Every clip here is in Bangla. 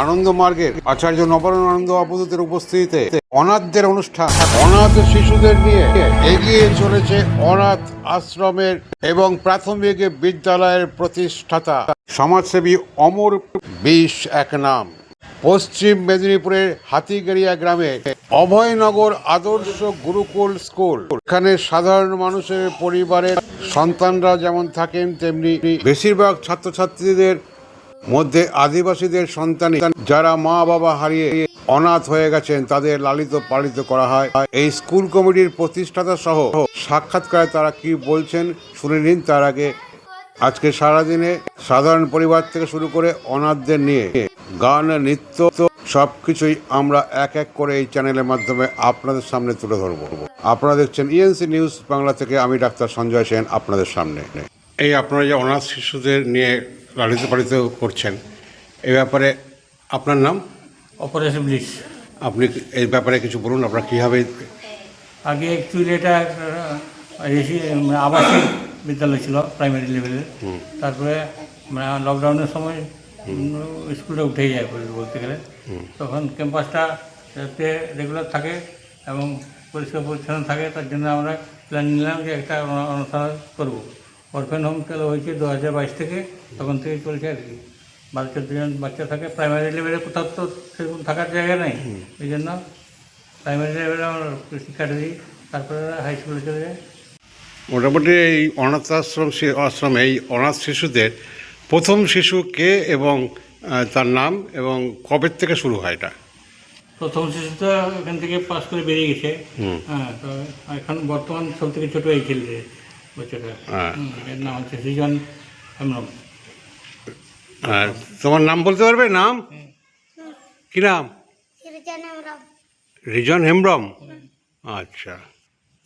আনন্দ মার্গের আচার্য নবরণানন্দ অবধূতের উপস্থিতিতে অনাথদের অনুষ্ঠান। অনাথ শিশুদের নিয়ে এগিয়ে চলেছে অনাথ আশ্রমের এবং প্রাথমিক বিদ্যালয়ের প্রতিষ্ঠাতা। সমাজসেবী অমর বিশ এক নাম। পশ্চিম মেদিনীপুরের হাতিগেড়িয়া গ্রামে অভয়নগর আদর্শ গুরুকুল স্কুল। এখানে সাধারণ মানুষের পরিবারের সন্তানরা যেমন থাকেন, তেমনি বেশিরভাগ ছাত্রছাত্রীদের মধ্যে আদিবাসীদের সন্তানই যারা মা বাবা হারিয়ে অনাথ হয়ে গেছেন, তাদের লালিত পালিত করা হয়। এই স্কুল কমিটির প্রতিষ্ঠাতা সহ সাক্ষাৎকারে তারা কি বলছেন শুনে নিন। তার আগে আজকে সারাদিনে সাধারণ পরিবার থেকে শুরু করে অনাথদের নিয়ে গান, নৃত্য, সব কিছুই আমরা এক এক করে এই চ্যানেলের মাধ্যমে আপনাদের সামনে তুলে ধরব। আপনারা দেখছেন ইএনসি নিউজ বাংলা থেকে, আমি ডাক্তার সঞ্জয় সেন আপনাদের সামনে। এই আপনারা যে অনাথ শিশুদের নিয়ে লালিত পালিত করছেন এই ব্যাপারে আপনার নাম? অপারেশন ব্লিচ আপনি এই ব্যাপারে কিছু বলুন আপনারা কীভাবে? আগে অ্যাকচুয়ালি এটা একটা মানে আবাসিক বিদ্যালয় ছিল প্রাইমারি লেভেলের তারপরে মানে লকডাউনের সময় স্কুলটা উঠেই যায় বলতে গেলে। তখন ক্যাম্পাসটা যাতে রেগুলার থাকে এবং পরিষ্কার পরিচ্ছন্ন থাকে তার জন্য আমরা প্ল্যান নিলাম যে একটা অন- অনুষ্ঠান করব। অরফেন হোম চালু হয়েছে দু হাজার বাইশ থেকে তখন থেকে চলছে আর কি। বারো চোদ্দ জন বাচ্চা থাকে প্রাইমারি লেভেলে কোথাও তো সেরকম থাকার জায়গা নেই। এই জন্য প্রাইমারি লেভেলে আমরা শিক্ষাটা দিই তারপরে হাই স্কুলে চলে যায়। মোটামুটি এই অনাথ আশ্রম আশ্রমে এই অনাথ শিশুদের প্রথম শিশু কে এবং তার নাম এবং কবে থেকে শুরু হয় এটা? প্রথম শিশু তো এখান থেকে পাস করে বেরিয়ে গেছে। হ্যাঁ তো এখন বর্তমান সব থেকে ছোটো এই ছেলে হ্যাঁ। এর নাম হচ্ছে সৃজন হেমরম আর তোমার নাম বলতে পারবে? নাম? কি নাম? রিজন হেমব্রম। আচ্ছা।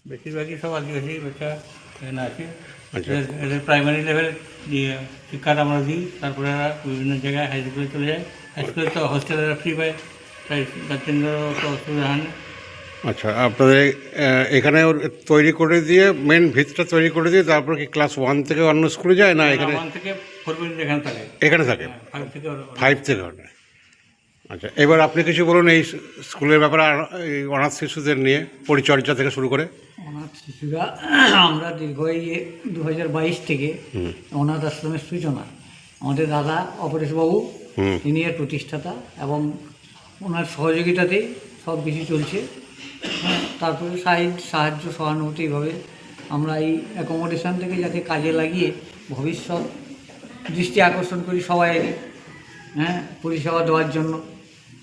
বেশিরভাগই সব আদিবাসী বাচ্চা এখানে আছে। আচ্ছা। এদের- প্রাইমারি লেভেল দিয়ে শিক্ষাটা আমরা দিই তারপরে বিভিন্ন জায়গায় হাই স্কুলে চলে যায়। হাই স্কুলে তো হোস্টেলেরা ফ্রি পায়। তাই গার্জেনদেরও অসুবিধা হয় না। আচ্ছা আপনাদের এখানে ওর তৈরি করে দিয়ে মেন ভিতটা তৈরি করে দিয়ে তারপর কি ক্লাস ওয়ান থেকে অন্য স্কুলে যায় না এখানে? এখানে থাকে। এখানে থাকে? ফাইভ থেকে ফাইভ থেকে আচ্ছা এবার আপনি কিছু বলুন এই স্কুলের ব্যাপারে আর এই অনাথ শিশুদের নিয়ে পরিচর্যা থেকে শুরু করে। অনাথ শিশুরা আমরা দীর্ঘ এই দু হাজার বাইশ থেকে অনাথ আশ্রমের সূচনা। আমাদের দাদা অপরেশবাবু। তিনি এর প্রতিষ্ঠাতা এবং ওনার সহযোগিতাতেই সব কিছু চলছে। হ্যাঁ, তারপরে সাইড সাহায্য সহানুভূতি এইভাবে আমরা এই অ্যাকোমোডেশন থেকে যাতে কাজে লাগিয়ে ভবিষ্যৎ দৃষ্টি আকর্ষণ করি সবাই হ্যাঁ পরিষেবা দেওয়ার জন্য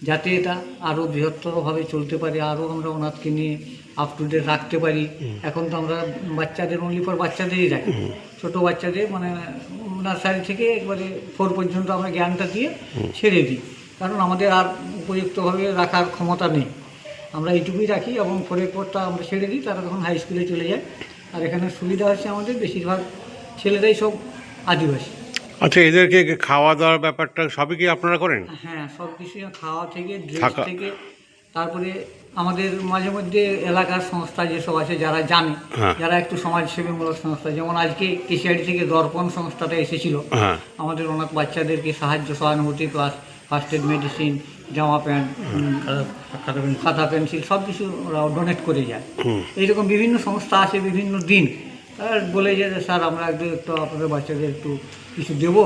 যাতে এটা আরও বৃহত্তরভাবে চলতে পারে আরও আমরা ওনাথকে নিয়ে আপ টু ডেট রাখতে পারি। এখন তো আমরা বাচ্চাদের অনলি ফর বাচ্চাদেরই রাখি। ছোটো বাচ্চাদের মানে নার্সারি থেকে একবারে ফোর পর্যন্ত আমরা জ্ঞানটা দিয়ে ছেড়ে দিই। কারণ আমাদের আর উপযুক্তভাবে রাখার ক্ষমতা নেই। আমরা এইটুকুই রাখি এবং ফোরের পরটা আমরা ছেড়ে দিই তারা তখন হাই স্কুলে চলে যায়। আর এখানে সুবিধা হচ্ছে আমাদের বেশিরভাগ ছেলেরাই সব আদিবাসী। আচ্ছা এদেরকে খাওয়া দাওয়ার ব্যাপারটা সবই কি আপনারা করেন? হ্যাঁ সব কিছু খাওয়া থেকে ড্রেস থেকে তারপরে আমাদের মাঝে মধ্যে এলাকার সংস্থা যেসব আছে যারা জানে হ্যাঁ। যারা একটু সমাজসেবীমূলক সংস্থা যেমন আজকে কেশিয়ারি থেকে দর্পণ সংস্থাটা এসেছিল। হ্যাঁ। আমাদের অনেক বাচ্চাদেরকে সাহায্য সহানুভূতি প্লাস ফার্স্ট এড মেডিসিন জামা প্যান্ট খাতা পেন খাতা পেন্সিল সব কিছু ওরা ডোনেট করে যায়। এইরকম বিভিন্ন সংস্থা আছে বিভিন্ন দিন। আর বলে যে স্যার আমরা একটু একটু আপনাদের বাচ্চাদের একটু কিছু দেবো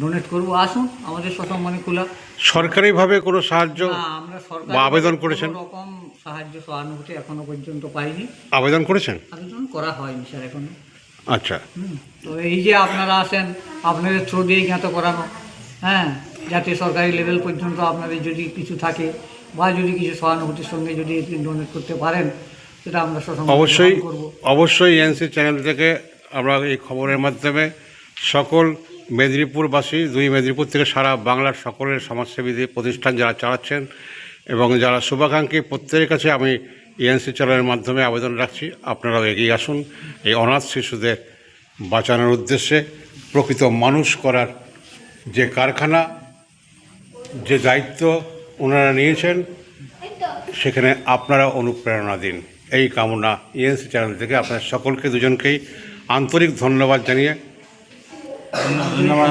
ডোনেট করব। আসুন আমাদের সসম্মানে খোলা। সরকারিভাবে কোনো সাহায্য আমরা সরকার আবেদন করেছেন? রকম সাহায্য সহানুভূতি এখনও পর্যন্ত পাইনি। আবেদন করেছেন? আবেদন করা হয়নি স্যার এখনও। আচ্ছা। তো এই যে আপনারা আসেন আপনাদের থ্রু দিয়ে জ্ঞাত করানো। হ্যাঁ যাতে সরকারি লেভেল পর্যন্ত আপনাদের যদি কিছু থাকে বা যদি কিছু সহানুভূতির সঙ্গে যদি ডোনেট করতে পারেন সেটা আমরা অবশ্যই অবশ্যই এনসি চ্যানেল থেকে আমরা এই খবরের মাধ্যমে সকল মেদিনীপুরবাসী দুই মেদিনীপুর থেকে সারা বাংলার সকলের সমাজসেবীদের প্রতিষ্ঠান যারা চালাচ্ছেন এবং যারা শুভাকাঙ্ক্ষী প্রত্যেকের কাছে আমি ইএনসি চ্যানেলের মাধ্যমে আবেদন রাখছি। আপনারাও এগিয়ে আসুন। এই অনাথ শিশুদের বাঁচানোর উদ্দেশ্যে প্রকৃত মানুষ করার যে কারখানা যে দায়িত্ব ওনারা নিয়েছেন সেখানে আপনারা অনুপ্রেরণা দিন। এই কামনা ইএনসি চ্যানেল থেকে আপনার সকলকে দুজনকেই আন্তরিক ধন্যবাদ জানিয়ে। ধন্যবাদ।